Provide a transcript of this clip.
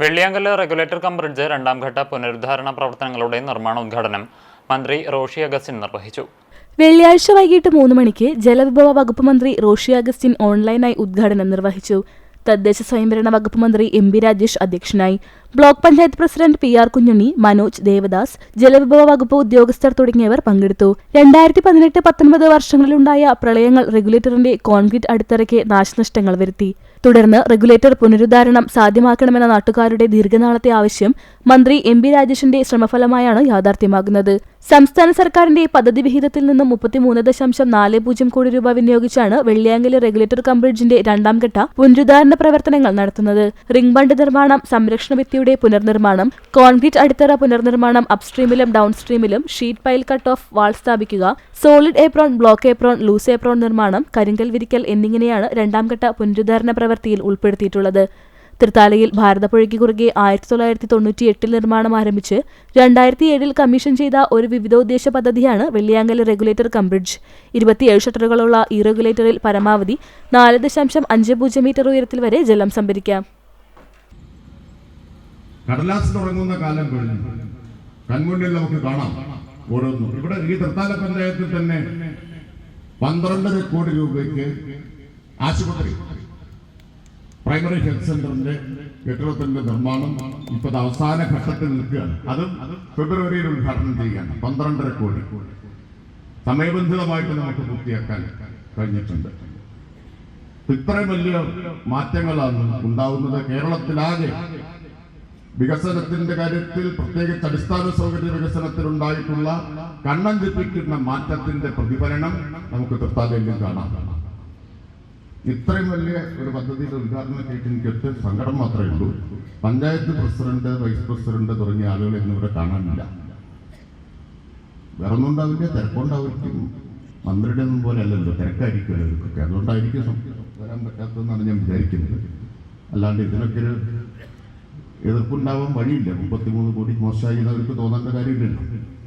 Velliyankallu regulator cum bridge രണ്ടാം ഘട്ട പുനരുദ്ധാരണ പ്രവർത്തനങ്ങളുടെ നിർമ്മാണ ഉദ്ഘാടനം മന്ത്രി റോഷി അഗസ്റ്റിൻ നിർവഹിച്ചു. വെള്ളിയാഴ്ച വൈകിട്ട് മൂന്ന് മണിക്ക് ജലവിഭവ വകുപ്പ് മന്ത്രി റോഷി അഗസ്റ്റിൻ ഓൺലൈനായി ഉദ്ഘാടനം നിർവഹിച്ചു. തദ്ദേശ സ്വയംഭരണ വകുപ്പ് മന്ത്രി എം ബി രാജേഷ് അധ്യക്ഷനായി. Block panchayat president P R Kunhunni Manoj Devadas ജലവിഭവ വകുപ്പ് ഉദ്യോഗസ്ഥർ തുടങ്ങിയവർ പങ്കെടുത്തു. രണ്ടായിരത്തി പതിനെട്ട് പത്തൊൻപത് വർഷങ്ങളിലുണ്ടായ പ്രളയങ്ങൾ റെഗുലേറ്ററിന്റെ കോൺക്രീറ്റ് അടിത്തറയ്ക്ക് നാശനഷ്ടങ്ങൾ വരുത്തി. തുടർന്ന് റെഗുലേറ്റർ പുനരുദ്ധാരണം സാധ്യമാക്കണമെന്ന നാട്ടുകാരുടെ ദീർഘനാളത്തെ ആവശ്യം മന്ത്രി എം ബി രാജേഷിന്റെ ശ്രമഫലമായാണ് യാഥാർത്ഥ്യമാകുന്നത്. സംസ്ഥാന സർക്കാരിന്റെ പദ്ധതി വിഹിതത്തിൽ നിന്നും മുപ്പത്തിമൂന്ന് ദശാംശം നാല് പൂജ്യം കോടി രൂപ വിനിയോഗിച്ചാണ് വെള്ളിയാങ്കൽ റെഗുലേറ്റർ കം ബ്രിഡ്ജിന്റെ രണ്ടാം ഘട്ട പുനരുദ്ധാരണ പ്രവർത്തനങ്ങൾ നടത്തുന്നത്. റിംഗ് ബണ്ട് നിർമ്മാണം സംരക്ഷണ ഭിത്തിയുടെ പുനർനിർമ്മാണം കോൺക്രീറ്റ് അടിത്തറ പുനർനിർമ്മാണം അപ്സ്ട്രീമിലും ഡൗൺസ്ട്രീമിലും sheet pile cut off wall സ്ഥാപിക്കുക solid apron block apron loose apron നിർമ്മാണം കരിങ്കൽ വിരിക്കൽ എന്നിങ്ങനെയാണ് രണ്ടാം ഘട്ട പുനരുദ്ധാരണ പ്രവൃത്തിയിൽ ഉൾപ്പെടുത്തിയിട്ടുള്ളത്. തൃത്താലയിൽ ഭാരതപ്പുഴയ്ക്ക് കുറുകെ ആയിരത്തി തൊള്ളായിരത്തി തൊണ്ണൂറ്റി എട്ടിൽ നിർമ്മാണം ആരംഭിച്ച് രണ്ടായിരത്തി ഏഴിൽ കമ്മീഷൻ ചെയ്ത ഒരു വിവിധോദ്ദേശ പദ്ധതിയാണ് വെള്ളിയാങ്കൽ റെഗുലേറ്റർ കം ബ്രിഡ്ജ് ഇരുപത്തിയേഴ് ഷട്ടറുകളുള്ള ഈ റെഗുലേറ്ററിൽ പരമാവധി നാല് ദശാംശം അഞ്ച് പൂജ്യം മീറ്റർ ഉയരത്തിൽ വരെ ജലം സംഭരിക്കാം. പന്ത്രണ്ടര കോടി രൂപയ്ക്ക് ആശുപത്രി. പ്രൈമറി ഹെൽത്ത് സെന്ററിന്റെ കെട്ടിടത്തിന്റെ നിർമ്മാണം ഇപ്പൊ അവസാന ഘട്ടത്തിൽ നിൽക്കുകയാണ്. അതും ഫെബ്രുവരിയിൽ ഉദ്ഘാടനം ചെയ്യുകയാണ്. പന്ത്രണ്ടര കോടി. സമയബന്ധിതമായിട്ട് നമുക്ക് പൂർത്തിയാക്കാൻ കഴിഞ്ഞിട്ടുണ്ട്. ഇത്രയും വലിയ മാറ്റങ്ങളാണ് ഉണ്ടാവുന്നത്. കേരളത്തിലാകെ വികസനത്തിന്റെ കാര്യത്തിൽ പ്രത്യേകിച്ച് അടിസ്ഥാന സൗകര്യ വികസനത്തിൽ ഉണ്ടായിട്ടുള്ള കണ്ണഞ്ചിപ്പിക്കുന്ന മാറ്റത്തിന്റെ പ്രതിഫലനം നമുക്ക് തൃത്താലയിലും കാണാം. ഇത്രയും വലിയ ഒരു പദ്ധതിയുടെ ഉദ്ഘാടനം കേട്ട് എനിക്ക് ഒറ്റ സങ്കടം മാത്രമേ ഉള്ളൂ. പഞ്ചായത്ത് പ്രസിഡന്റ് വൈസ് പ്രസിഡന്റ് തുടങ്ങിയ ആളുകൾ ഇന്നിവിടെ കാണാനില്ല. വേറെ ഒന്നും ഉണ്ടാവില്ല തിരക്കുണ്ടായിരിക്കും മന്ത്രിയുടെ ഒന്നും പോലെ അല്ലല്ലോ തിരക്കായിരിക്കുമല്ലോ ഇവർക്കൊക്കെ അതുകൊണ്ടായിരിക്കും വരാൻ പറ്റാത്തതെന്നാണ് ഞാൻ വിചാരിക്കുന്നത്. അല്ലാണ്ട് ഇതിനൊക്കെ ഒരു എതിർപ്പുണ്ടാവാൻ വഴിയില്ല. മുപ്പത്തിമൂന്ന് കോടി മോശമായി അവർക്ക് തോന്നേണ്ട കാര്യമില്ലല്ലോ.